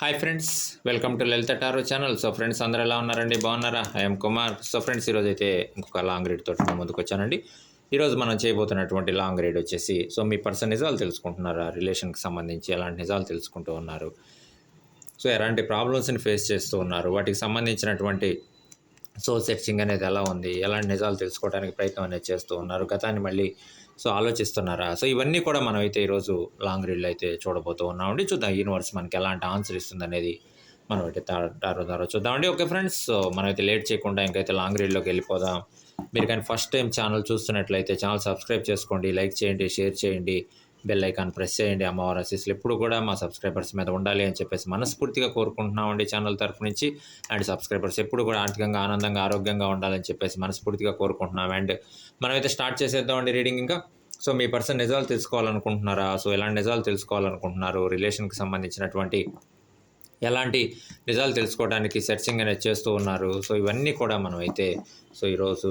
Hi friends welcome to Lalitha tarot channel so friends అందరూ ఎలా ఉన్నారండి? బాగున్నారా? ఐఎమ్ కుమార్ సో ఫ్రెండ్స్ ఈరోజు అయితే ఇంకొక లాంగ్ రీడ్ తోటి మేము ముందుకు వచ్చానండి. ఈరోజు మనం చేయబోతున్నటువంటి లాంగ్ రీడ్ వచ్చేసి సో మీ పర్సన్ నిజాలు తెలుసుకుంటున్నారా? రిలేషన్కి సంబంధించి ఎలాంటి నిజాలు తెలుసుకుంటూ ఉన్నారు? సో ఎలాంటి ప్రాబ్లమ్స్ని ఫేస్ చేస్తూ ఉన్నారు? వాటికి సంబంధించినటువంటి సోల్ సెర్చింగ్ అనేది ఎలా ఉంది? ఎలాంటి నిజాలు తెలుసుకోవడానికి ప్రయత్నం అనేది చేస్తూ ఉన్నారు? గతాన్ని మళ్ళీ సో ఆలోచిస్తున్నారా? సో ఇవన్నీ కూడా మనం అయితే ఈరోజు లాంగ్ రీడ్లో అయితే చూడబోతూ ఉన్నామండి. చూద్దాం యూనివర్స్ మనకి ఎలాంటి ఆన్సర్ ఇస్తుంది అనేది మనం అయితే తారో తారో చూద్దామండి. ఓకే ఫ్రెండ్స్ మనమైతే లేట్ చేయకుండా ఇంకైతే లాంగ్ రీడ్లోకి వెళ్ళిపోదాం. మీరు కానీ ఫస్ట్ టైం ఛానల్ చూస్తున్నట్లయితే ఛానల్ సబ్స్క్రైబ్ చేసుకోండి లైక్ చేయండి షేర్ చేయండి. బెల్ ఐకాన్ ప్రెస్ చేయండి. అమ్మవారి ఆశీస్సులు ఎప్పుడు కూడా మా సబ్స్క్రైబర్స్ మీద ఉండాలి అని చెప్పేసి మనస్ఫూర్తిగా కోరుకుంటున్నామండి ఛానల్ తరఫు నుంచి. అండ్ సబ్స్క్రైబర్స్ ఎప్పుడు కూడా ఆర్థికంగా ఆనందంగా ఆరోగ్యంగా ఉండాలని చెప్పేసి మనస్ఫూర్తిగా కోరుకుంటున్నాం. అండ్ మనమైతే స్టార్ట్ చేసేద్దామండి రీడింగ్ ఇంకా. సో మీ పర్సన్ నిజాలు తెలుసుకోవాలనుకుంటున్నారా? సో ఎలాంటి నిజాలు తెలుసుకోవాలనుకుంటున్నారు? రిలేషన్కి సంబంధించినటువంటి ఎలాంటి నిజాలు తెలుసుకోవడానికి సెర్చింగ్ అనేది చేస్తూ ఉన్నారు. సో ఇవన్నీ కూడా మనం అయితే సో ఈరోజు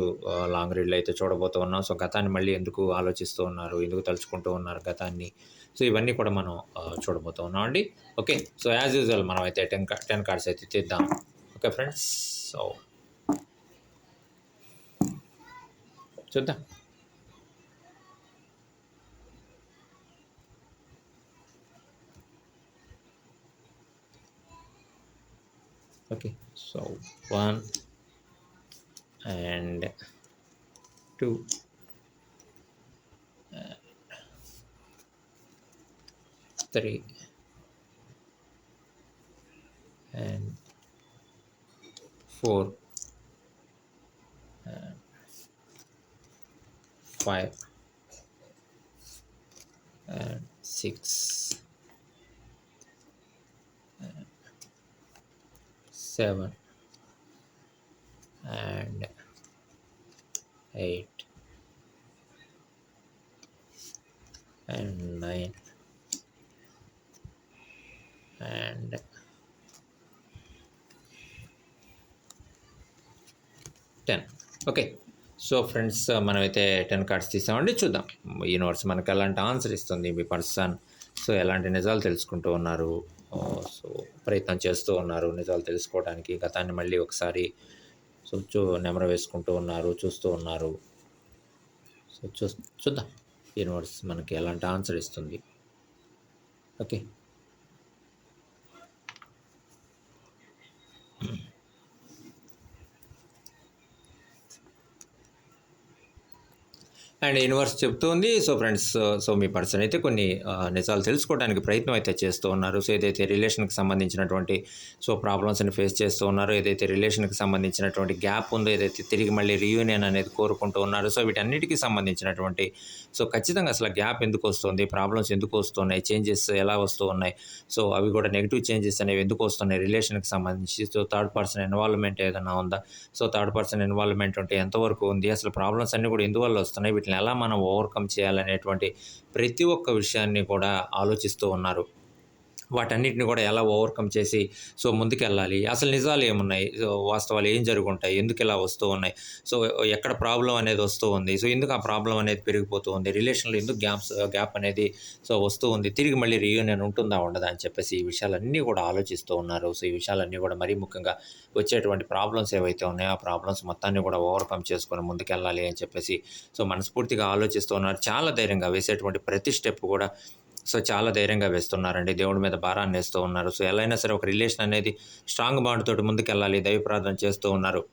లాంగ్ రీడ్లో అయితే చూడబోతూ ఉన్నాం. సో గతాన్ని మళ్ళీ ఎందుకు ఆలోచిస్తూ ఉన్నారు? ఎందుకు తలుచుకుంటూ ఉన్నారు గతాన్ని? సో ఇవన్నీ కూడా మనం చూడబోతూ ఉన్నాం అండి. ఓకే. సో యాజ్ యూజువల్ మనం అయితే టెన్ టెన్ కార్డ్స్ అయితే తీద్దాం. Okay friends. సో చూద్దాం. Okay. So one and two. Uh, three. And four. And five. And six seven and eight and nine and ten okay so friends మనమైతే ten cards తీసామండి. చూద్దాం. Universe మనకు ఎలాంటి answer ఇస్తుంది మీ person so ఎలాంటి నిజాలు తెలుసుకుంటూ ఉన్నారు? సో ప్రయత్నం చేస్తూ ఉన్నారు. నిజాలు తెలుసుకోవడానికి గతాన్ని మళ్ళీ ఒకసారి సో చూ నెమర వేసుకుంటూ ఉన్నారు చూస్తూ ఉన్నారు. సో చూ చూద్దాం. యూనివర్స్ మనకి ఎలాంటి ఆన్సర్ ఇస్తుంది. ఓకే. అండ్ యూనివర్స్ చెప్తుంది. సో ఫ్రెండ్స్ సో మీ పర్సన్ అయితే కొన్ని నిజాలు తెలుసుకోవడానికి ప్రయత్నం అయితే చేస్తూ ఉన్నారు. సో ఏదైతే రిలేషన్కి సంబంధించినటువంటి సో ప్రాబ్లమ్స్ని ఫేస్ చేస్తూ ఉన్నారో ఏదైతే రిలేషన్కి సంబంధించినటువంటి గ్యాప్ ఉందో ఏదైతే తిరిగి మళ్ళీ రీయూనియన్ అనేది కోరుకుంటూ ఉన్నారు సో వీటన్నిటికీ సంబంధించినటువంటి సో ఖచ్చితంగా అసలు గ్యాప్ ఎందుకు వస్తుంది? ప్రాబ్లమ్స్ ఎందుకు వస్తున్నాయి? చేంజెస్ ఎలా వస్తూ ఉన్నాయి? సో అవి కూడా నెగిటివ్ చేంజెస్ అనేవి ఎందుకు వస్తున్నాయి? రిలేషన్కి సంబంధించి సో థర్డ్ పర్సన్ ఇన్వాల్వ్మెంట్ ఏదైనా ఉందా? సో థర్డ్ పర్సన్ ఇన్వాల్వ్మెంట్ ఉంటే ఎంతవరకు ఉంది? అసలు ప్రాబ్లమ్స్ అన్నీ కూడా ఎందువల్ల వస్తున్నాయి? వీటిని ఎలా మనం ఓవర్కమ్ చేయాలనేటువంటి ప్రతి ఒక్క విషయాన్ని కూడా ఆలోచిస్తూ ఉన్నారు. వాటన్నిటిని కూడా ఎలా ఓవర్కమ్ చేసి సో ముందుకెళ్ళాలి. అసలు నిజాలు ఏమున్నాయి? సో వాస్తవాలు ఏం జరుగుంటాయి? ఎందుకు ఇలా వస్తూ ఉన్నాయి? సో ఎక్కడ ప్రాబ్లం అనేది వస్తూ ఉంది? సో ఎందుకు ఆ ప్రాబ్లం అనేది పెరిగిపోతూ ఉంది? రిలేషన్లో ఎందుకు గ్యాప్స్ గ్యాప్ అనేది సో వస్తూ ఉంది? తిరిగి మళ్ళీ రీయూనియన్ ఉంటుందా ఉండదా అని చెప్పేసి ఈ విషయాలన్నీ కూడా ఆలోచిస్తూ ఉన్నారు. సో ఈ విషయాలన్నీ కూడా మరీ ముఖ్యంగా వచ్చేటువంటి ప్రాబ్లమ్స్ ఏవైతే ఉన్నాయో ఆ ప్రాబ్లమ్స్ మొత్తాన్ని కూడా ఓవర్కమ్ చేసుకొని ముందుకెళ్ళాలి అని చెప్పేసి సో మనస్ఫూర్తిగా ఆలోచిస్తూ ఉన్నారు. చాలా ధైర్యంగా వేసేటువంటి ప్రతి స్టెప్ కూడా సో చాలా ధైర్యంగా వేస్తున్నారండి. దేవుడి మీద భారాన్ని వేస్తూ ఉన్నారు. సో ఎలా అయినా సరే ఒక రిలేషన్ అనేది స్ట్రాంగ్ బాండ్ తోటి ముందుకెళ్ళాలి దైవ ప్రార్థన చేస్తూ ఉన్నారు.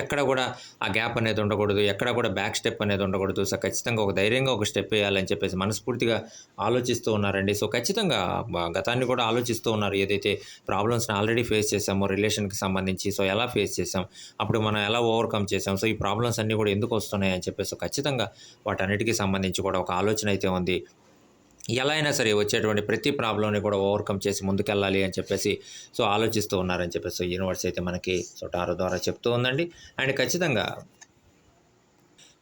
ఎక్కడ కూడా ఆ గ్యాప్ అనేది ఉండకూడదు ఎక్కడ కూడా బ్యాక్ స్టెప్ అనేది ఉండకూడదు. సో ఖచ్చితంగా ఒక ధైర్యంగా ఒక స్టెప్ వేయాలని చెప్పేసి మనస్ఫూర్తిగా ఆలోచిస్తూ ఉన్నారండి. సో ఖచ్చితంగా గతాన్ని కూడా ఆలోచిస్తూ ఉన్నారు. ఏదైతే ప్రాబ్లమ్స్ని ఆల్రెడీ ఫేస్ చేసామో రిలేషన్కి సంబంధించి సో ఎలా ఫేస్ చేసాం అప్పుడు మనం ఎలా ఓవర్కమ్ చేసాం సో ఈ ప్రాబ్లమ్స్ అన్నీ కూడా ఎందుకు వస్తున్నాయి అని చెప్పేసి ఖచ్చితంగా వాటన్నిటికీ సంబంధించి కూడా ఒక ఆలోచన అయితే ఉంది. ఎలా అయినా సరే వచ్చేటువంటి ప్రతి ప్రాబ్లమ్ని కూడా ఓవర్కమ్ చేసి ముందుకెళ్ళాలి అని చెప్పేసి సో ఆలోచిస్తూ ఉన్నారని చెప్పేసి సో యూనివర్స్ అయితే మనకి సో టారో ద్వారా చెప్తూ ఉందండి. అండ్ ఖచ్చితంగా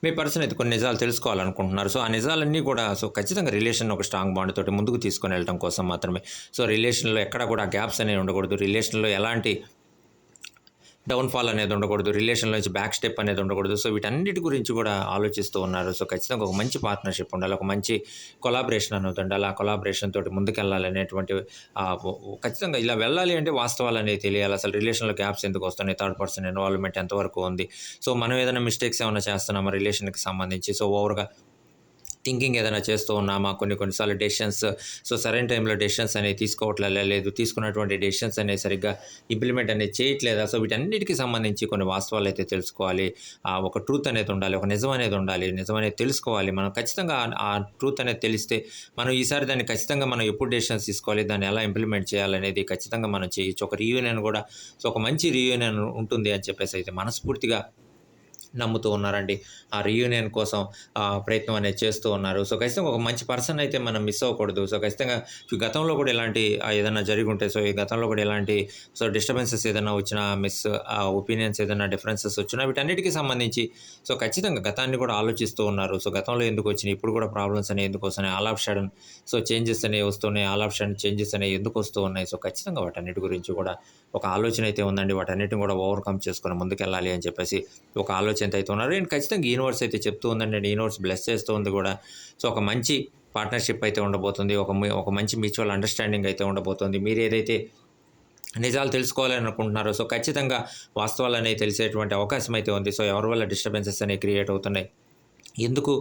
మీ పర్సన్ అయితే కొన్ని నిజాలు తెలుసుకోవాలనుకుంటున్నారు. సో ఆ నిజాలన్నీ కూడా సో ఖచ్చితంగా రిలేషన్ ఒక స్ట్రాంగ్ బాండ్ తోటి ముందుకు తీసుకొని వెళ్ళడం కోసం మాత్రమే. సో రిలేషన్లో ఎక్కడ కూడా గ్యాప్స్ అనేవి ఉండకూడదు. రిలేషన్లో ఎలాంటి డౌన్ఫాల్ అనేది ఉండకూడదు రిలేషన్లో బ్యాక్ స్టెప్ అనేది ఉండకూడదు. సో వీటన్నిటి గురించి కూడా ఆలోచిస్తూ ఉన్నారు. సో ఖచ్చితంగా ఒక మంచి పార్ట్నర్షిప్ ఉండాలి ఒక మంచి కొలాబరేషన్ అనేది ఉండాలి. ఆ కొలాబరేషన్ తోటి ముందుకెళ్ళాలి అనేటువంటి ఖచ్చితంగా ఇలా వెళ్ళాలి అంటే వాస్తవాలు అనేది తెలియాలి. అసలు రిలేషన్లో గ్యాప్స్ ఎందుకు వస్తున్నాయి? థర్డ్ పర్సన్ ఇన్వాల్వ్మెంట్ ఎంతవరకు ఉంది? సో మనం ఏదైనా మిస్టేక్స్ ఏమైనా చేస్తున్నామా రిలేషన్కి సంబంధించి? సో ఓవర్గా థింకింగ్ ఏదైనా చేస్తూ ఉన్నామా? కొన్ని కొన్నిసార్లు డెసిషన్స్ సో సరైన టైంలో డెసిషన్స్ అనేవి తీసుకోవట్లే లేదు తీసుకున్నటువంటి డెసిషన్స్ అనేవి సరిగ్గా ఇంప్లిమెంట్ అనేది చేయట్లేదా? సో వీటన్నిటికీ సంబంధించి కొన్ని వాస్తవాలు అయితే తెలుసుకోవాలి. ఆ ఒక ట్రూత్ అనేది ఉండాలి ఒక నిజం అనేది ఉండాలి నిజం అనేది తెలుసుకోవాలి. మనం ఖచ్చితంగా ఆ- ఆ ట్రూత్ అనేది తెలిస్తే మనం ఈసారి దాన్ని ఖచ్చితంగా మనం ఎప్పుడు డెసిషన్స్ తీసుకోవాలి దాన్ని ఎలా ఇంప్లిమెంట్ చేయాలనేది ఖచ్చితంగా మనం చేయొచ్చు. ఒక రీయూనియన్ కూడా సో ఒక మంచి రీయూనియన్ ఉంటుంది అని చెప్పేసి అయితే మనస్ఫూర్తిగా నమ్ముతూ ఉన్నారండి. ఆ రీయూనియన్ కోసం ఆ, ప్రయత్నం అనేది చేస్తూ ఉన్నారు. సో ఖచ్చితంగా ఒక మంచి పర్సన్ అయితే మనం మిస్ అవ్వకూడదు. సో ఖచ్చితంగా గతంలో కూడా ఇలాంటి ఏదైనా జరిగి ఉంటే సో ఈ గతంలో కూడా ఇలాంటి సో డిస్టర్బెన్సెస్ ఏదైనా వచ్చినా మిస్ ఒపీనియన్స్ ఏదైనా డిఫరెన్సెస్ వచ్చినా వీటన్నిటికీ సంబంధించి సో ఖచ్చితంగా గతాన్ని కూడా ఆలోచిస్తూ ఉన్నారు. సో గతంలో ఎందుకు వచ్చినాయి ఇప్పుడు కూడా ప్రాబ్లమ్స్ అనేవి ఎందుకు వస్తున్నాయి all of sudden so changes అనేవి వస్తున్నాయి ఆల్ ఆఫ్ షడన్ చేంజెస్ అనేవి ఎందుకు వస్తూ ఉన్నాయి. సో ఖచ్చితంగా వాటన్నిటి గురించి కూడా ఒక ఆలోచన అయితే ఉందండి. వాటన్నిటిని కూడా ఓవర్కమ్ చేసుకొని ముందుకెళ్ళాలి అని చెప్పేసి ఒక ఆలోచన అయితే ఉన్నారు. అండ్ ఖచ్చితంగా యూనివర్స్ అయితే చెప్తూ ఉందండి. అండ్ యూనివర్స్ బ్లెస్ చేస్తూ ఉంది కూడా. సో ఒక మంచి పార్ట్నర్షిప్ అయితే ఉండబోతుంది. ఒక ఒక మంచి మ్యూచువల్ అండర్స్టాండింగ్ అయితే ఉండబోతుంది. మీరు ఏదైతే నిజాలు తెలుసుకోవాలని అనుకుంటున్నారో సో ఖచ్చితంగా వాస్తవాలు అనేవి తెలిసేటువంటి అవకాశం అయితే ఉంది. సో ఎవరి వల్ల డిస్టర్బెన్సెస్ అనేవి క్రియేట్ అవుతున్నాయి? ఎందుకు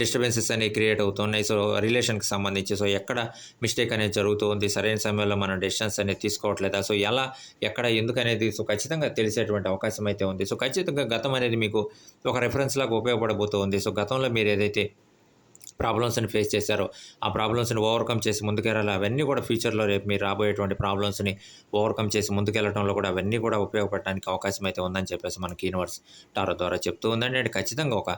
డిస్టర్బెన్సెస్ అనేవి క్రియేట్ అవుతున్నాయి? సో రిలేషన్కి సంబంధించి సో ఎక్కడ మిస్టేక్ అనేది జరుగుతుంది సరైన సమయంలో మనం డెసిషన్స్ అనేది తీసుకోవట్లేదా? సో ఎలా ఎక్కడ ఎందుకు అనేది సో ఖచ్చితంగా తెలిసేటువంటి అవకాశం అయితే ఉంది. సో ఖచ్చితంగా గతం అనేది మీకు ఒక రెఫరెన్స్ లాగా ఉపయోగపడబోతుంది సో గతంలో మీరు ఏదైతే ప్రాబ్లమ్స్ని ఫేస్ చేశారో. ఆ ప్రాబ్లమ్స్ని ఓవర్కమ్ చేసి ముందుకెళ్ళాలి. అవన్నీ కూడా ఫ్యూచర్లో రేపు మీరు రాబోయేటువంటి ప్రాబ్లమ్స్ని ఓవర్కమ్ చేసి ముందుకెళ్ళడంలో కూడా అవన్నీ కూడా ఉపయోగపడడానికి అవకాశం అయితే ఉందని చెప్పేసి మనకి యూనివర్స్ టారో ద్వారా చెప్తూ ఉందండి. అంటే ఖచ్చితంగా ఒక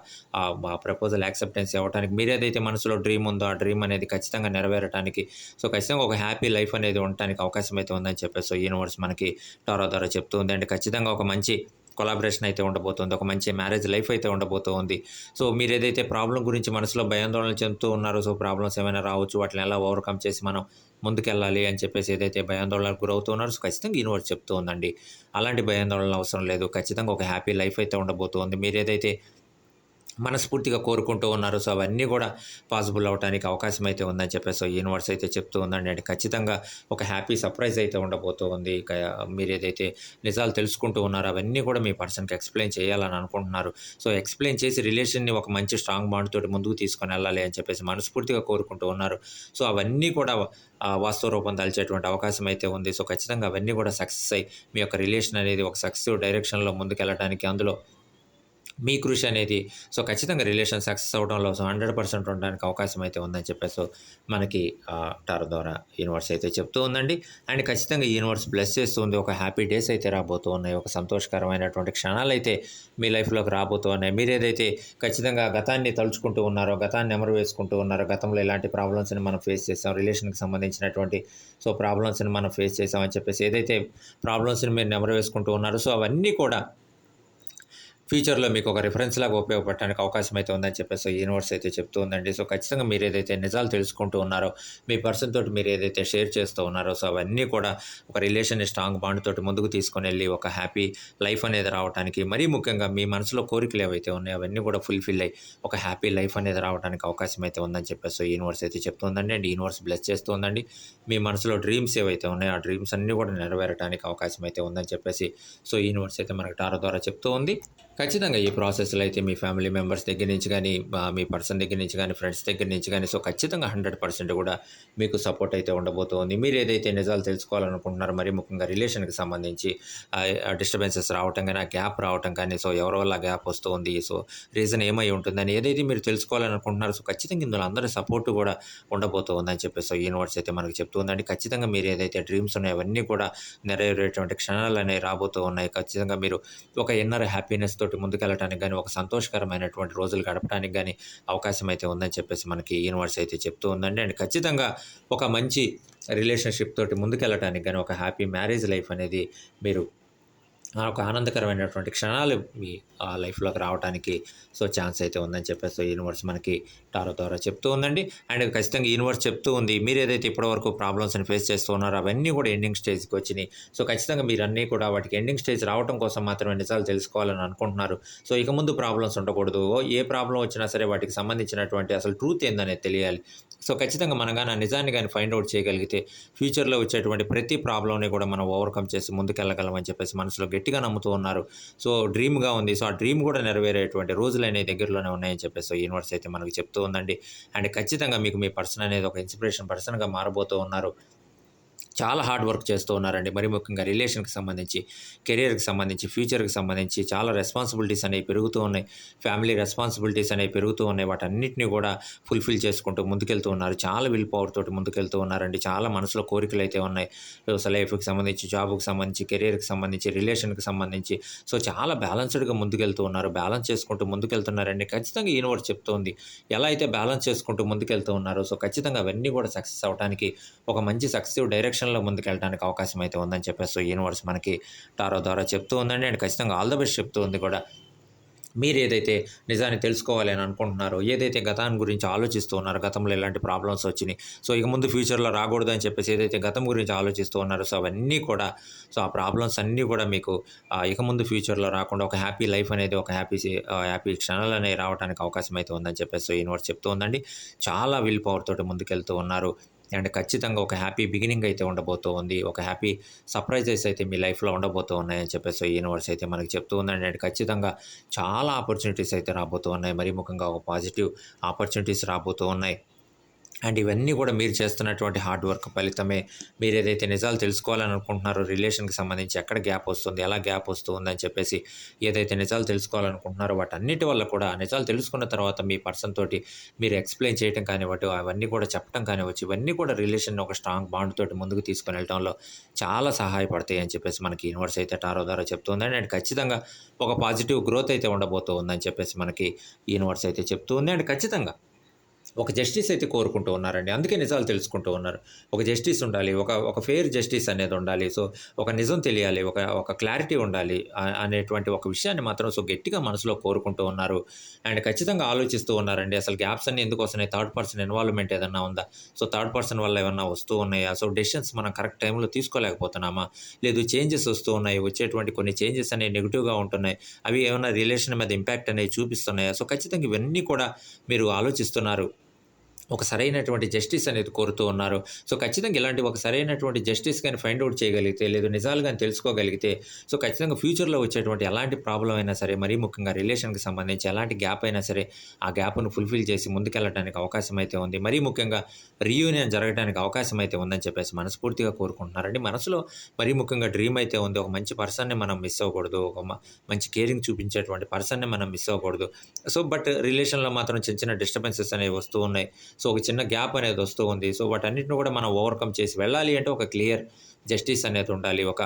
ప్రపోజల్ యాక్సెప్టెన్స్ ఇవ్వడానికి మీరు ఏదైతే మనసులో డ్రీమ్ ఉందో ఆ డ్రీమ్ అనేది ఖచ్చితంగా నెరవేరడానికి సో ఖచ్చితంగా ఒక హ్యాపీ లైఫ్ అనేది ఉండటానికి అవకాశం అయితే ఉందని చెప్పేసి యూనివర్స్ మనకి టారో ద్వారా చెప్తూ ఉందండి. ఖచ్చితంగా ఒక మంచి కొలాబరేషన్ అయితే ఉండబోతుంది. ఒక మంచి మ్యారేజ్ లైఫ్ అయితే ఉండబోతోంది. సో మీరు ఏదైతే ప్రాబ్లం గురించి మనసులో భయాందోళన చెందుతూ ఉన్నారో సో ప్రాబ్లమ్స్ ఏమైనా రావచ్చు వాటిని ఎలా ఓవర్కమ్ చేసి మనం ముందుకెళ్ళాలి అని చెప్పేసి ఏదైతే భయాందోళనకు గురవుతున్నారో సో ఖచ్చితంగా యూనివర్స్ చెప్తూ ఉందండి. అలాంటి భయాందోళన అవసరం లేదు. ఖచ్చితంగా ఒక హ్యాపీ లైఫ్ అయితే ఉండబోతోంది. మీరు ఏదైతే మనస్ఫూర్తిగా కోరుకుంటూ ఉన్నారు. సో అవన్నీ కూడా పాసిబుల్ అవడానికి అవకాశం అయితే ఉందని చెప్పేసి సో యూనివర్స్ అయితే చెప్తూ ఉందండి. అండ్ ఖచ్చితంగా ఒక హ్యాపీ సర్ప్రైజ్ అయితే ఉండబోతూ ఉంది ఇక మీరు ఏదైతే నిజాలు తెలుసుకుంటూ ఉన్నారో అవన్నీ కూడా మీ పర్సన్కి ఎక్స్ప్లెయిన్ చేయాలని అనుకుంటున్నారు. సో ఎక్స్ప్లెయిన్ చేసి రిలేషన్ని ఒక మంచి స్ట్రాంగ్ బాండ్ తోటి ముందుకు తీసుకొని వెళ్ళాలి అని చెప్పేసి మనస్ఫూర్తిగా కోరుకుంటూ ఉన్నారు. సో అవన్నీ కూడా వాస్తవ రూపం దాల్చేటువంటి అవకాశం అయితే ఉంది. సో ఖచ్చితంగా అవన్నీ కూడా సక్సెస్ అయ్యి మీ యొక్క రిలేషన్ అనేది ఒక సక్సెసివ్ డైరెక్షన్లో ముందుకెళ్ళడానికి అందులో మీ కృషి అనేది సో ఖచ్చితంగా రిలేషన్ సక్సెస్ అవడంలో సో హండ్రెడ్ పర్సెంట్ ఉండడానికి అవకాశం అయితే ఉందని చెప్పేసి సో మనకి టార్ ద్వారా యూనివర్స్ అయితే చెప్తూ ఉందండి. అండ్ ఖచ్చితంగా యూనివర్స్ బ్లెస్ చేస్తుంది. ఒక హ్యాపీ డేస్ అయితే రాబోతూ ఉన్నాయి ఒక సంతోషకరమైనటువంటి క్షణాలు అయితే మీ లైఫ్లోకి రాబోతూ ఉన్నాయి మీరు ఏదైతే ఖచ్చితంగా గతాన్ని తలుచుకుంటూ ఉన్నారో గతాన్ని నెమరు వేసుకుంటూ ఉన్నారో గతంలో ఇలాంటి ప్రాబ్లమ్స్ని మనం ఫేస్ చేస్తాం రిలేషన్కి సంబంధించినటువంటి సో ప్రాబ్లమ్స్ని మనం ఫేస్ చేసామని చెప్పేసి ఏదైతే ప్రాబ్లమ్స్ని మీరు నెమరు వేసుకుంటూ ఉన్నారో సో అవన్నీ కూడా ఫ్యూచర్లో మీకు ఒక రిఫరెన్స్ లాగా ఉపయోగపడడానికి అవకాశం అయితే ఉందని చెప్పేసి యూనివర్స్ అయితే చెప్తూ ఉందండి. సో ఖచ్చితంగా మీరు ఏదైతే నిజాలు తెలుసుకుంటూ ఉన్నారో మీ పర్సన్ తోటి మీరు ఏదైతే షేర్ చేస్తూ ఉన్నారో సో అవన్నీ కూడా ఒక రిలేషన్ స్ట్రాంగ్ బాండ్ తోటి ముందుకు తీసుకొని వెళ్ళి ఒక హ్యాపీ లైఫ్ అనేది రావడానికి మరీ ముఖ్యంగా మీ మనసులో కోరికలు ఏవైతే ఉన్నాయో అవన్నీ కూడా ఫుల్ఫిల్ అయ్యి ఒక హ్యాపీ లైఫ్ అనేది రావడానికి అవకాశం అయితే ఉందని చెప్పేసి సో యూనివర్స్ అయితే చెప్తుందండి అండ్ యూనివర్స్ బ్లెస్ చేస్తుందండి మీ మనసులో డ్రీమ్స్ ఏవైతే ఉన్నాయో ఆ డ్రీమ్స్ అన్నీ కూడా నెరవేరడానికి అవకాశం అయితే ఉందని చెప్పేసి సో యూనివర్స్ అయితే మనకు టారో ద్వారా చెప్తూ ఉంది. ఖచ్చితంగా ఈ ప్రాసెస్లో అయితే మీ ఫ్యామిలీ మెంబర్స్ దగ్గర నుంచి కానీ మీ పర్సన్ దగ్గర నుంచి కానీ ఫ్రెండ్స్ దగ్గర నుంచి కానీ సో ఖచ్చితంగా హండ్రెడ్ పర్సెంట్ కూడా మీకు సపోర్ట్ అయితే ఉండబోతోంది. మీరు ఏదైతే నిజాలు తెలుసుకోవాలనుకుంటున్నారో మరి ముఖ్యంగా రిలేషన్కి సంబంధించి డిస్టర్బెన్సెస్ రావటం కానీ ఆ గ్యాప్ రావటం కానీ సో ఎవరి వల్ల గ్యాప్ వస్తుంది సో రీజన్ ఏమై ఉంటుందని ఏదైతే మీరు తెలుసుకోవాలనుకుంటున్నారో సో ఖచ్చితంగా ఇందులో అందరి సపోర్ట్ కూడా ఉండబోతోందని చెప్పేసి సో యూనివర్స్ అయితే మనకు చెప్తుందండి. ఖచ్చితంగా మీరు ఏదైతే డ్రీమ్స్ ఉన్నాయో అవన్నీ కూడా నెరవేరేటువంటి క్షణాలు అనేవి రాబోతూ ఉన్నాయి. ఖచ్చితంగా మీరు ఒక ఇన్నర్ హ్యాపీనెస్తో తోటి ముందుకెళ్ళడానికి కానీ ఒక సంతోషకరమైనటువంటి రోజులు గడపడానికి కానీ అవకాశం అయితే ఉందని చెప్పేసి మనకి యూనివర్స్ అయితే చెప్తూ ఉందండి. అండ్ ఖచ్చితంగా ఒక మంచి రిలేషన్షిప్ తోటి ముందుకెళ్ళడానికి కానీ ఒక హ్యాపీ మ్యారేజ్ లైఫ్ అనేది మీరు ఒక ఆనందకరమైనటువంటి క్షణాలు మీ ఆ లైఫ్‌లోకి రావటానికి సో, ఛాన్స్ అయితే ఉందని చెప్పేసి సో యూనివర్స్ మనకి టారో ద్వారా చెప్తూ ఉందండి. అండ్ ఖచ్చితంగా యూనివర్స్ చెప్తూ ఉంది. మీరు ఏదైతే ఇప్పటివరకు ప్రాబ్లమ్స్‌ని ఫేస్ చేస్తూ ఉన్నారో అవన్నీ కూడా ఎండింగ్ స్టేజ్‌కి వచ్చినాయి సో, ఖచ్చితంగా మీరు అన్నీ కూడా వాటికి ఎండింగ్ స్టేజ్ రావటం కోసం మాత్రమే నిజాలు తెలుసుకోవాలని అనుకుంటున్నారు. సో, ఇక ముందు ప్రాబ్లమ్స్ ఉండకూడదు. ఏ ప్రాబ్లం వచ్చినా సరే వాటికి సంబంధించినటువంటి అసలు ట్రూత్ ఏందనేది తెలియాలి. సో, ఖచ్చితంగా మనం నిజాన్ని కానీ ఫైండ్ అవుట్ చేయగలిగితే ఫ్యూచర్‌లో వచ్చేటువంటి ప్రతి ప్రాబ్లమ్‌ని కూడా మనం ఓవర్‌కమ్ చేసి ముందుకెళ్ళగలమని చెప్పేసి మనసులో గట్టిగా నమ్ముతూ ఉన్నారు. సో, డ్రీమ్‌గా ఉంది. సో, ఆ డ్రీమ్ కూడా నెరవేరేటువంటి రోజులనేవి దగ్గరలోనే ఉన్నాయని చెప్పేసి యూనివర్స్ అయితే మనకు చెప్తూ ఉందండి. అండ్ ఖచ్చితంగా మీకు మీ పర్సన్ అనేది ఒక ఇన్స్పిరేషన్ పర్సన్‌గా మారబోతూ ఉన్నారు. చాలా హార్డ్ వర్క్ చేస్తూ ఉన్నారండి. మరి ముఖ్యంగా రిలేషన్‌కి సంబంధించి, కెరియర్‌కి సంబంధించి, ఫ్యూచర్‌కి సంబంధించి చాలా రెస్పాన్సిబిలిటీస్ అనేవి పెరుగుతూ ఉన్నాయి. ఫ్యామిలీ రెస్పాన్సిబిలిటీస్ అనేవి పెరుగుతూ ఉన్నాయి. వాటన్నిటిని కూడా ఫుల్‌ఫిల్ చేసుకుంటూ ముందుకెళ్తూ ఉన్నారు. చాలా విల్ పవర్ తోటి ముందుకెళ్తూ ఉన్నారండి. చాలా మనసులో కోరికలు అయితే ఉన్నాయి. లైఫ్‌కి సంబంధించి, జాబ్‌కి సంబంధించి, కెరియర్‌కి సంబంధించి, రిలేషన్‌కి సంబంధించి సో, చాలా బ్యాలెన్స్‌డ్‌గా ముందుకెళ్తూ ఉన్నారు. బ్యాలెన్స్ చేసుకుంటూ ముందుకెళ్తున్నారండి. ఖచ్చితంగా యూనివర్స్ చెప్తోంది. ఎలా అయితే బ్యాలెన్స్ చేసుకుంటూ ముందుకెళ్తూ ఉన్నారో సో, ఖచ్చితంగా అవన్నీ కూడా సక్సెస్ అవ్వటానికి ఒక మంచి సక్సెసివ్ డైరెక్షన్‌లో ముందుకెళ్ళడానికి అవకాశం అయితే ఉందని చెప్పేసి యూనివర్స్ మనకి టారో ద్వారా చెప్తూ ఉందండి. అండ్ ఖచ్చితంగా ఆల్ ద బెస్ట్ చెప్తూ ఉంది కూడా. మీరు ఏదైతే నిజాన్ని తెలుసుకోవాలి అని అనుకుంటున్నారో, ఏదైతే గతాన్ని గురించి ఆలోచిస్తూ ఉన్నారో, గతంలో ఎలాంటి ప్రాబ్లమ్స్ వచ్చినాయి సో, ఇక ముందు ఫ్యూచర్‌లో రాకూడదు అని చెప్పేసి ఏదైతే గతం గురించి ఆలోచిస్తూ ఉన్నారో సో, అవన్నీ కూడా సో, ఆ ప్రాబ్లమ్స్ అన్నీ కూడా మీకు ఇక ముందు ఫ్యూచర్‌లో రాకుండా ఒక హ్యాపీ లైఫ్ అనేది ఒక హ్యాపీ హ్యాపీ క్షణాలు హ్యాపీ క్షణాలనేవి రావడానికి అవకాశం అయితే ఉందని చెప్పేసి యూనివర్స్ చెప్తూ ఉందండి. చాలా విల్ పవర్ తోటి ముందుకెళ్తూ ఉన్నారు. అండ్ ఖచ్చితంగా ఒక హ్యాపీ బిగినింగ్ అయితే ఉండబోతూ ఉంది. ఒక హ్యాపీ సర్ప్రైజెస్ అయితే మీ లైఫ్‌లో ఉండబోతూ ఉన్నాయని చెప్పేసి యూనివర్స్ అయితే మనకి చెప్తూ ఉందండి. అండ్ ఖచ్చితంగా చాలా ఆపర్చునిటీస్ అయితే రాబోతూ ఉన్నాయి. మరీ ముఖ్యంగా ఒక పాజిటివ్ ఆపర్చునిటీస్ రాబోతూ ఉన్నాయి. అండ్ ఇవన్నీ కూడా మీరు చేస్తున్నటువంటి హార్డ్ వర్క్ ఫలితమే. మీరు ఏదైతే నిజాలు తెలుసుకోవాలని అనుకుంటున్నారో రిలేషన్‌కి సంబంధించి ఎక్కడ గ్యాప్ వస్తుంది, ఎలా గ్యాప్ వస్తూ ఉందని చెప్పేసి ఏదైతే నిజాలు తెలుసుకోవాలనుకుంటున్నారో వాటన్నిటి వల్ల కూడా నిజాలు తెలుసుకున్న తర్వాత మీ పర్సన్ తోటి మీరు ఎక్స్‌ప్లెయిన్ చేయటం కానివ్వండి, అవన్నీ కూడా చెప్పడం కానివ్వచ్చు, ఇవన్నీ కూడా రిలేషన్ ఒక స్ట్రాంగ్ బాండ్ తోటి ముందుకు తీసుకుని వెళ్ళటంలో చాలా సహాయపడతాయి అని చెప్పేసి మనకి యూనివర్స్ అయితే టారో ద్వారా చెప్తుందండి. అండ్ ఖచ్చితంగా ఒక పాజిటివ్ గ్రోత్ అయితే ఉండబోతూ ఉందని చెప్పేసి మనకి యూనివర్స్ అయితే చెప్తూ ఉంది. అండ్ ఖచ్చితంగా ఒక జస్టిస్ అయితే కోరుకుంటూ ఉన్నారండి. అందుకే నిజాలు తెలుసుకుంటూ ఉన్నారు. ఒక జస్టిస్ ఉండాలి. ఒక ఒక ఫెయిర్ జస్టిస్ అనేది ఉండాలి. సో, ఒక నిజం తెలియాలి. ఒక ఒక క్లారిటీ ఉండాలి. అనేటువంటి ఒక విషయాన్ని మాత్రం సో, గట్టిగా మనసులో కోరుకుంటూ ఉన్నారు. అండ్ ఖచ్చితంగా ఆలోచిస్తూ ఉన్నారండి. అసలు గ్యాప్స్ అన్ని ఎందుకు వస్తున్నాయి? థర్డ్ పర్సన్ ఇన్వాల్వ్‌మెంట్ ఏదన్నా ఉందా? సో, థర్డ్ పర్సన్ వల్ల ఏమన్నా వస్తూ ఉన్నాయా? సో, డెసిషన్స్ మనం కరెక్ట్ టైంలో తీసుకోలేకపోతున్నామా? లేదు చేంజెస్ వస్తూ ఉన్నాయి. వచ్చేటువంటి కొన్ని చేంజెస్ అనేవి నెగిటివ్గా ఉంటున్నాయి. అవి ఏమైనా రిలేషన్ మీద ఇంపాక్ట్ అనేవి చూపిస్తున్నాయా? సో, ఖచ్చితంగా ఇవన్నీ కూడా మీరు ఆలోచిస్తున్నారు. ఒక సరైనటువంటి జస్టిస్ అనేది కోరుతూ ఉన్నారు. సో, ఖచ్చితంగా ఇలాంటి ఒక సరైనటువంటి జస్టిస్ కానీ ఫైండ్ అవుట్ చేయగలిగితే, లేదు నిజాలు కానీ తెలుసుకోగలిగితే, సో, ఖచ్చితంగా ఫ్యూచర్‌లో వచ్చేటువంటి ఎలాంటి ప్రాబ్లమ్ అయినా సరే, మరీ ముఖ్యంగా రిలేషన్‌కి సంబంధించి ఎలాంటి గ్యాప్ అయినా సరే, ఆ గ్యాప్‌ను ఫుల్‌ఫిల్ చేసి ముందుకెళ్ళటానికి అవకాశం అయితే ఉంది. మరీ ముఖ్యంగా రీయూనియన్ జరగడానికి అవకాశం అయితే ఉందని చెప్పేసి మనస్ఫూర్తిగా కోరుకుంటున్నారండి. మనసులో మరీ ముఖ్యంగా డ్రీమ్ అయితే ఉంది. ఒక మంచి పర్సన్‌ని మనం మిస్ అవ్వకూడదు. ఒక మంచి కేరింగ్ చూపించేటువంటి పర్సన్‌ని మనం మిస్ అవ్వకూడదు. సో, బట్ రిలేషన్‌లో మాత్రం చిన్న చిన్న డిస్టర్బెన్సెస్ అనేవి వస్తూ ఉన్నాయి. సో, ఒక చిన్న గ్యాప్ అనేది వస్తూ ఉంది. సో, వాటన్నిటిని కూడా మనం ఓవర్‌కమ్ చేసి వెళ్ళాలి అంటే ఒక క్లియర్ జస్టిస్ అనేది ఉండాలి. ఒక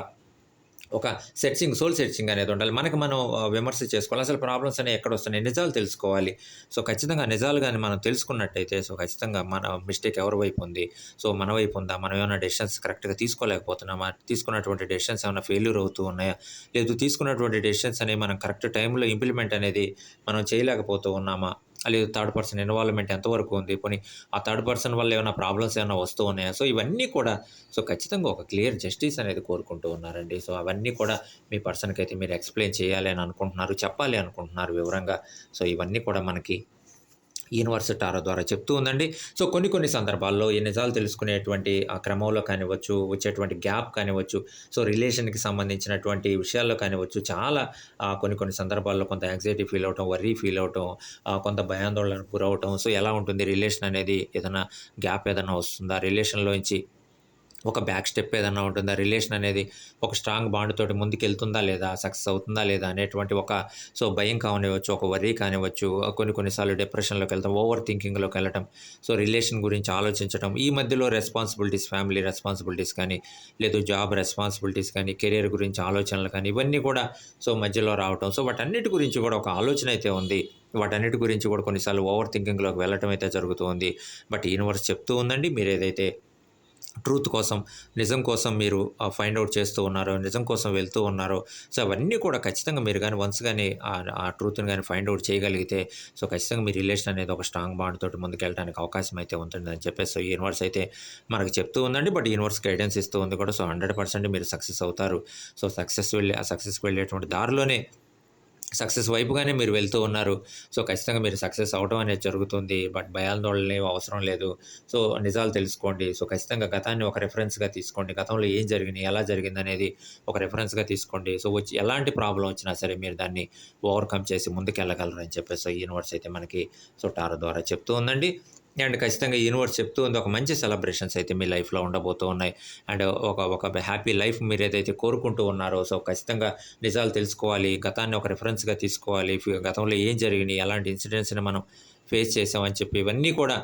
ఒక సెర్చింగ్ సోల్ సెర్చింగ్ అనేది ఉండాలి. మనకి మనం విమర్శ చేసుకోవాలి. అసలు ప్రాబ్లమ్స్ అనేవి ఎక్కడొస్తున్నాయి? నిజాలు తెలుసుకోవాలి. సో, ఖచ్చితంగా నిజాలు కానీ మనం తెలుసుకున్నట్టయితే సో, ఖచ్చితంగా మన మిస్టేక్ ఎవరి వైపు ఉంది? సో, మన వైపు ఉందా? మనం ఏమైనా డెసిషన్స్ కరెక్ట్‌గా తీసుకోలేకపోతున్నామా? తీసుకున్నటువంటి డెసిషన్స్ ఏమైనా ఫెయిల్యూర్ అవుతూ ఉన్నాయా? లేదు తీసుకున్నటువంటి డెసిషన్స్ అనేవి మనం కరెక్ట్ టైంలో ఇంప్లిమెంట్ అనేది మనం చేయలేకపోతూ ఉన్నామా? లేదు థర్డ్ పర్సన్ ఇన్వాల్వ్‌మెంట్ ఎంతవరకు ఉంది? పోనీ ఆ థర్డ్ పర్సన్ వల్ల ఏమైనా ప్రాబ్లమ్స్ ఏమైనా వస్తూ ఉన్నాయా? సో, ఇవన్నీ కూడా సో, ఖచ్చితంగా ఒక క్లియర్ జస్టిస్ అనేది కోరుకుంటూ ఉన్నారండి. సో, అవన్నీ కూడా మీ పర్సన్‌కి అయితే మీరు ఎక్స్‌ప్లెయిన్ చేయాలి అని అనుకుంటున్నారు. చెప్పాలి అనుకుంటున్నారు వివరంగా. సో, ఇవన్నీ కూడా మనకి యూనివర్స్ టారో ద్వారా చెప్తూ ఉందండి. సో, కొన్ని కొన్ని సందర్భాల్లో ఈ నిజాలు తెలుసుకునేటువంటి ఆ క్రమంలో కానివ్వచ్చు, వచ్చేటువంటి గ్యాప్ కానివ్వచ్చు, సో, రిలేషన్‌కి సంబంధించినటువంటి విషయాల్లో కానివ్వచ్చు, చాలా కొన్ని కొన్ని సందర్భాల్లో కొంత యాంగ్జైటీ ఫీల్ అవటం వర్రీ ఫీల్ అవ్వటం, కొంత భయాందోళనకు గురవటం సో, ఎలా ఉంటుంది రిలేషన్ అనేది ఏదైనా గ్యాప్ ఏదైనా వస్తుందా? రిలేషన్‌లోంచి ఒక బ్యాక్ స్టెప్ ఏదన్నా ఉంటుందా? రిలేషన్ అనేది ఒక స్ట్రాంగ్ బాండ్ తోటి ముందుకెళ్తుందా లేదా? సక్సెస్ అవుతుందా లేదా? అనేటువంటి ఒక సో, భయం కానివ్వచ్చు, ఒక వరీ కానివ్వచ్చు, కొన్ని కొన్నిసార్లు డిప్రెషన్‌లోకి వెళ్తాం. ఓవర్ థింకింగ్‌లోకి వెళ్ళటం. సో, రిలేషన్ గురించి ఆలోచించటం. ఈ మధ్యలో రెస్పాన్సిబిలిటీస్, ఫ్యామిలీ రెస్పాన్సిబిలిటీస్ కానీ, లేదు జాబ్ రెస్పాన్సిబిలిటీస్ కానీ, కెరియర్ గురించి ఆలోచనలు కానీ, ఇవన్నీ కూడా సో, మధ్యలో రావటం. సో, వాటన్నిటి గురించి కూడా ఒక ఆలోచన అయితే ఉంది. వాటన్నిటి గురించి కూడా కొన్నిసార్లు ఓవర్ థింకింగ్‌లోకి వెళ్ళటం అయితే జరుగుతుంది బట్ యూనివర్స్ చెప్తూ ఉందండి. మీరేదైతే ట్రూత్ కోసం నిజం కోసం మీరు ఫైండ్ అవుట్ చేస్తూ ఉన్నారో నిజం కోసం వెళ్తూ ఉన్నారో సో అవన్నీ కూడా ఖచ్చితంగా మీరు కానీ వన్స్ కానీ ఆ ట్రూత్ని కానీ ఫైండ్ అవుట్ చేయగలిగితే సో ఖచ్చితంగా మీ రిలేషన్ అనేది ఒక స్ట్రాంగ్ బాండ్ తోటి ముందుకెళ్ళడానికి అవకాశం అయితే ఉంటుంది అని చెప్పేసి సో యూనివర్స్ అయితే మనకు చెప్తూ ఉందండి. బట్ యూనివర్స్ గైడెన్స్ ఇస్తూ ఉంది కూడా సో హండ్రెడ్ పర్సెంట్ మీరు సక్సెస్ అవుతారు. సో సక్సెస్ వెళ్ళి ఆ సక్సెస్కి వెళ్ళేటువంటి దారిలోనే సక్సెస్ వైపుగానే మీరు వెళ్తూ ఉన్నారు. సో ఖచ్చితంగా మీరు సక్సెస్ అవడం అనేది జరుగుతుంది. బట్ భయాందోళన అవసరం లేదు. సో నిజాలు తెలుసుకోండి. సో ఖచ్చితంగా గతాన్ని ఒక రెఫరెన్స్గా తీసుకోండి. గతంలో ఏం జరిగింది ఎలా జరిగింది అనేది ఒక రెఫరెన్స్గా తీసుకోండి. సో వచ్చి ఎలాంటి ప్రాబ్లం వచ్చినా సరే మీరు దాన్ని ఓవర్కమ్ చేసి ముందుకు వెళ్ళగలరు అని చెప్పేసి యూనివర్స్ అయితే మనకి సో టారో ద్వారా చెప్తూ ఉందండి. అండ్ ఖచ్చితంగా యూనివర్స్ చెప్తూ ఉంది ఒక మంచి సెలబ్రేషన్స్ అయితే మీ లైఫ్లో ఉండబోతూ ఉన్నాయి. అండ్ ఒక ఒక హ్యాపీ లైఫ్ మీరు ఏదైతే కోరుకుంటూ ఉన్నారో సో ఖచ్చితంగా నిజాలు తెలుసుకోవాలి గతాన్ని ఒక రెఫరెన్స్గా తీసుకోవాలి గతంలో ఏం జరిగినాయి ఎలాంటి ఇన్సిడెంట్స్ని మనం ఫేస్ చేసామని చెప్పి ఇవన్నీ కూడా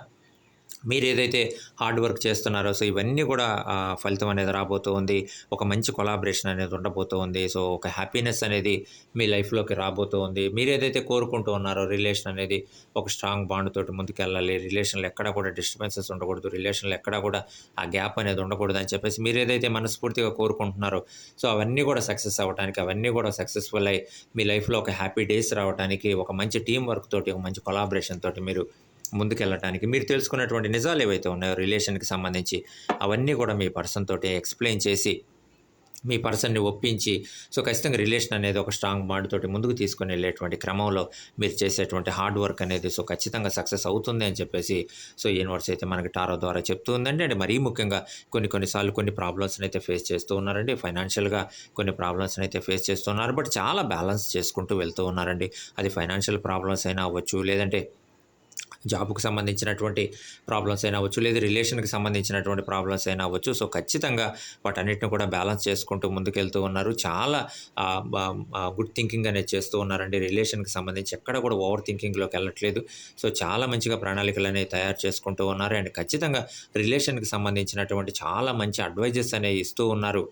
మీరు ఏదైతే హార్డ్ వర్క్ చేస్తున్నారో సో ఇవన్నీ కూడా ఫలితం అనేది రాబోతూ ఉంది. ఒక మంచి కొలాబరేషన్ అనేది ఉండబోతూ ఉంది. సో ఒక హ్యాపీనెస్ అనేది మీ లైఫ్లోకి రాబోతూ ఉంది. మీరు ఏదైతే కోరుకుంటూ ఉన్నారో రిలేషన్ అనేది ఒక స్ట్రాంగ్ బాండ్ తోటి ముందుకెళ్ళాలి. రిలేషన్లో ఎక్కడా కూడా డిస్టర్బెన్సెస్ ఉండకూడదు. రిలేషన్లో ఎక్కడా కూడా ఆ గ్యాప్ అనేది ఉండకూడదు అని చెప్పేసి మీరు ఏదైతే మనస్ఫూర్తిగా కోరుకుంటున్నారో సో అవన్నీ కూడా సక్సెస్ అవ్వడానికి అవన్నీ కూడా సక్సెస్ఫుల్ అయ్యి మీ లైఫ్లో ఒక హ్యాపీ డేస్ రావడానికి ఒక మంచి టీం వర్క్ తోటి ఒక మంచి కొలాబరేషన్ తోటి మీరు ముందుకెళ్ళటానికి మీరు తెలుసుకున్నటువంటి నిజాలు ఏవైతే ఉన్నాయో రిలేషన్కి సంబంధించి అవన్నీ కూడా మీ పర్సన్ తోటి ఎక్స్ప్లెయిన్ చేసి మీ పర్సన్ని ఒప్పించి సో ఖచ్చితంగా రిలేషన్ అనేది ఒక స్ట్రాంగ్ బాండ్ తోటి ముందుకు తీసుకుని వెళ్ళేటువంటి క్రమంలో మీరు చేసేటువంటి హార్డ్ వర్క్ అనేది సో ఖచ్చితంగా సక్సెస్ అవుతుంది అని చెప్పేసి సో యూనివర్స్ అయితే మనకి టారో ద్వారా చెప్తూ ఉందండి. అండ్ మరీ ముఖ్యంగా కొన్ని కొన్నిసార్లు కొన్ని ప్రాబ్లమ్స్ని అయితే ఫేస్ చేస్తూ ఉన్నారండి. ఫైనాన్షియల్గా కొన్ని ప్రాబ్లమ్స్ని అయితే ఫేస్ చేస్తున్నారు బట్ చాలా బ్యాలెన్స్ చేసుకుంటూ వెళ్తూ ఉన్నారండి. అది ఫైనాన్షియల్ ప్రాబ్లమ్స్ అయినా అవ్వచ్చు లేదంటే జాబ్కు సంబంధించినటువంటి ప్రాబ్లమ్స్ అయినా అవ్వచ్చు లేదా రిలేషన్కి సంబంధించినటువంటి ప్రాబ్లమ్స్ అయినా అవ్వచ్చు. సో ఖచ్చితంగా వాటన్నిటిని కూడా బ్యాలెన్స్ చేసుకుంటూ ముందుకెళ్తూ ఉన్నారు. చాలా గుడ్ థింకింగ్ అనేది చేస్తూ ఉన్నారండి. రిలేషన్కి సంబంధించి ఎక్కడ కూడా ఓవర్ థింకింగ్లోకి వెళ్ళట్లేదు. సో చాలా మంచిగా ప్రణాళికలు అనేవి తయారు చేసుకుంటూ ఉన్నారు. అండ్ ఖచ్చితంగా రిలేషన్కి సంబంధించినటువంటి చాలా మంచి అడ్వైజెస్ అనేవి ఇస్తూ ఉన్నారు.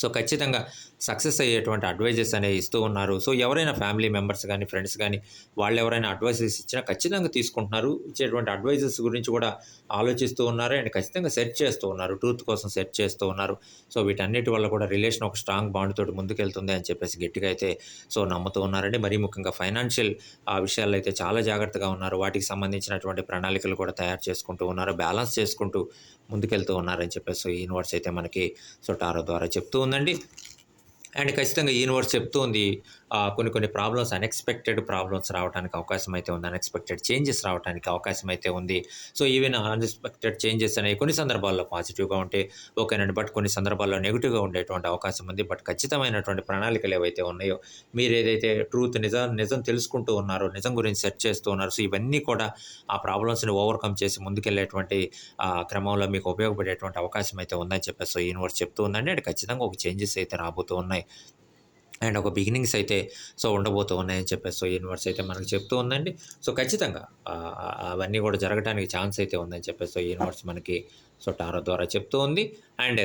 సో ఖచ్చితంగా సక్సెస్ అయ్యేటువంటి అడ్వైజెస్ అనేవి ఇస్తూ ఉన్నారు. సో ఎవరైనా ఫ్యామిలీ మెంబర్స్ కానీ ఫ్రెండ్స్ కానీ వాళ్ళు ఎవరైనా అడ్వైజెస్ ఇచ్చినా ఖచ్చితంగా తీసుకుంటున్నారు. ఇచ్చేటువంటి అడ్వైజెస్ గురించి కూడా ఆలోచిస్తూ ఉన్నారు. అండ్ ఖచ్చితంగా సెర్చ్ చేస్తూ ఉన్నారు. ట్రూత్ కోసం సెర్చ్ చేస్తూ ఉన్నారు. సో వీటన్నిటి వల్ల కూడా రిలేషన్ ఒక స్ట్రాంగ్ బాండ్ తోటి ముందుకెళ్తుంది అని చెప్పేసి గట్టిగా అయితే సో నమ్ముతూ ఉన్నారండి. మరీ ముఖ్యంగా ఫైనాన్షియల్ ఆ విషయాల్లో అయితే చాలా జాగ్రత్తగా ఉన్నారు. వాటికి సంబంధించినటువంటి ప్రణాళికలు కూడా తయారు చేసుకుంటూ ఉన్నారు. బ్యాలెన్స్ చేసుకుంటూ ముందుకెళ్తూ ఉన్నారని చెప్పేసి ఈ యూనివర్స్ అయితే మనకి సో టారో ద్వారా చెప్తూ ఉందండి. అండ్ ఖచ్చితంగా యూనివర్స్ చెప్తూ ఉంది కొన్ని కొన్ని ప్రాబ్లమ్స్ అన్ఎక్స్పెక్టెడ్ ప్రాబ్లమ్స్ రావడానికి అవకాశం అయితే ఉంది అన్ఎక్స్పెక్టెడ్ చేంజెస్ రావడానికి అవకాశం అయితే ఉంది. సో ఈవెన్ అన్ఎక్స్పెక్టెడ్ చేంజెస్ అనేవి కొన్ని సందర్భాల్లో పాజిటివ్గా ఉంటే ఓకేనండి బట్ కొన్ని సందర్భాల్లో నెగిటివ్గా ఉండేటువంటి అవకాశం ఉంది. బట్ ఖచ్చితమైనటువంటి ప్రణాళికలు ఏవైతే ఉన్నాయో మీరు ఏదైతే ట్రూత్ నిజం నిజం తెలుసుకుంటూ ఉన్నారో నిజం గురించి సెర్చ్ చేస్తూ ఉన్నారు సో ఇవన్నీ కూడా ఆ ప్రాబ్లమ్స్ని ఓవర్కమ్ చేసి ముందుకెళ్ళేటువంటి ఆ, క్రమంలో మీకు ఉపయోగపడేటువంటి అవకాశం అయితే ఉందని చెప్పేసి సో యూనివర్స్ చెప్తూ ఉందండి. అండ్ ఖచ్చితంగా ఒక చేంజెస్ అయితే రాబోతూ ఉన్నాయి. అండ్ ఒక బిగినింగ్స్ అయితే సో ఉండబోతూ ఉన్నాయని చెప్పేసి సో యూనివర్స్ అయితే మనకు చెప్తూ ఉందండి. సో ఖచ్చితంగా అవన్నీ కూడా జరగడానికి ఛాన్స్ అయితే ఉందని చెప్పేసి సో యూనివర్స్ మనకి సో టారో ద్వారా చెప్తూ ఉంది. అండ్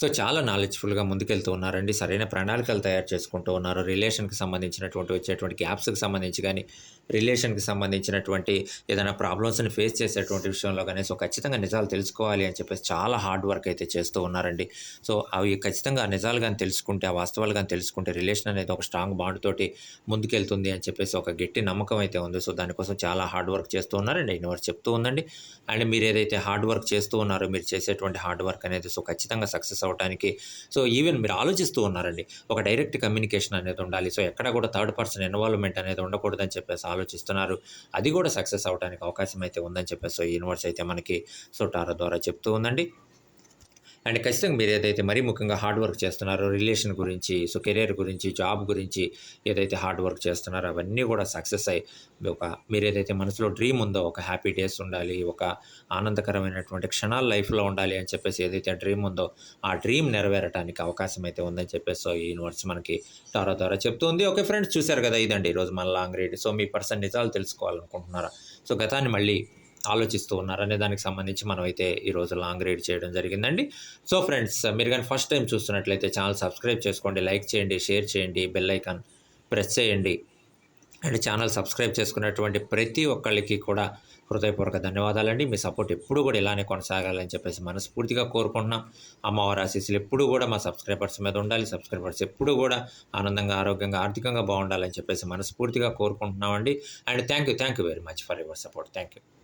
సో చాలా నాలెడ్జ్ఫుల్గా ముందుకెళ్తూ ఉన్నారండి. సరైన ప్రణాళికలు తయారు చేసుకుంటూ ఉన్నారు. రిలేషన్కి సంబంధించినటువంటి వచ్చేటువంటి గ్యాప్స్కి సంబంధించి కానీ రిలేషన్కి సంబంధించినటువంటి ఏదైనా ప్రాబ్లమ్స్ని ఫేస్ చేసేటువంటి విషయంలో కానీ సో ఖచ్చితంగా నిజాలు తెలుసుకోవాలి అని చెప్పేసి చాలా హార్డ్ వర్క్ అయితే చేస్తూ ఉన్నారండి. సో అవి ఖచ్చితంగా నిజాలు కానీ తెలుసుకుంటే ఆ వాస్తవాలు కానీ తెలుసుకుంటే రిలేషన్ అనేది ఒక స్ట్రాంగ్ బాండ్ తోటి ముందుకెళ్తుంది అని చెప్పేసి ఒక గట్టి నమ్మకం అయితే ఉంది. సో దానికోసం చాలా హార్డ్ వర్క్ చేస్తూ ఉన్నారండి. యూనివర్స్ చెప్తూ ఉందండి. అండ్ మీరు ఏదైతే హార్డ్ వర్క్ చేస్తూ ఉన్నారో మీరు చేసేటువంటి హార్డ్ వర్క్ అనేది సో ఖచ్చితంగా సక్సెస్ అవ్వడానికి సో ఈవెన్ మీరు ఆలోచిస్తూ ఉన్నారండి. ఒక డైరెక్ట్ కమ్యూనికేషన్ అనేది ఉండాలి. సో ఎక్కడ కూడా థర్డ్ పర్సన్ ఇన్వాల్వ్మెంట్ అనేది ఉండకూడదని చెప్పేసి ఆలోచిస్తున్నారు. అది కూడా సక్సెస్ అవడానికి అవకాశం అయితే ఉందని చెప్పేసి సో యూనివర్స్ అయితే మనకి సో టారో ద్వారా చెప్తూ ఉందండి. అండ్ ఖచ్చితంగా మీరు ఏదైతే మరీ ముఖ్యంగా హార్డ్ వర్క్ చేస్తున్నారో రిలేషన్ గురించి సో కెరీర్ గురించి జాబ్ గురించి ఏదైతే హార్డ్ వర్క్ చేస్తున్నారో అవన్నీ కూడా సక్సెస్ అయ్యి ఒక మీరు ఏదైతే మనసులో డ్రీమ్ ఉందో ఒక హ్యాపీ డేస్ ఉండాలి ఒక ఆనందకరమైనటువంటి క్షణాలు లైఫ్లో ఉండాలి అని చెప్పేసి ఏదైతే డ్రీమ్ ఉందో ఆ డ్రీమ్ నెరవేరడానికి అవకాశం అయితే ఉందని చెప్పేసి సో ఈ యూనివర్స్ మనకి తారో ద్వారా చెప్తుంది ఓకే ఫ్రెండ్స్ చూశారు కదా ఇదండి ఈరోజు మన లాంగ్ రీడ్. సో మీ పర్సన్ నిజాలు తెలుసుకోవాలనుకుంటున్నారా? సో గతాన్ని మళ్ళీ ఆలోచిస్తూ ఉన్నారనే దానికి సంబంధించి మనం అయితే ఈరోజు లాంగ్ రీడ్ చేయడం జరిగిందండి. సో ఫ్రెండ్స్ మీరు కానీ ఫస్ట్ టైం చూస్తున్నట్లయితే ఛానల్ సబ్స్క్రైబ్ చేసుకోండి లైక్ చేయండి షేర్ చేయండి బెల్ ఐకాన్ ప్రెస్ చేయండి. అండ్ ఛానల్ సబ్స్క్రైబ్ చేసుకున్నటువంటి ప్రతి ఒక్కళ్ళకి కూడా హృదయపూర్వక ధన్యవాదాలండి. మీ సపోర్ట్ ఎప్పుడు కూడా ఇలానే కొనసాగాలని చెప్పేసి మనస్ఫూర్తిగా కోరుకుంటున్నాం. అమ్మవారి ఆశీస్సులు ఎప్పుడు కూడా మా సబ్స్క్రైబర్స్ మీద ఉండాలి. సబ్స్క్రైబర్స్ ఎప్పుడు కూడా ఆనందంగా ఆరోగ్యంగా ఆర్థికంగా బాగుండాలని చెప్పేసి మనస్ఫూర్తిగా కోరుకుంటున్నామండి. And thank you thank you very much for your support thank you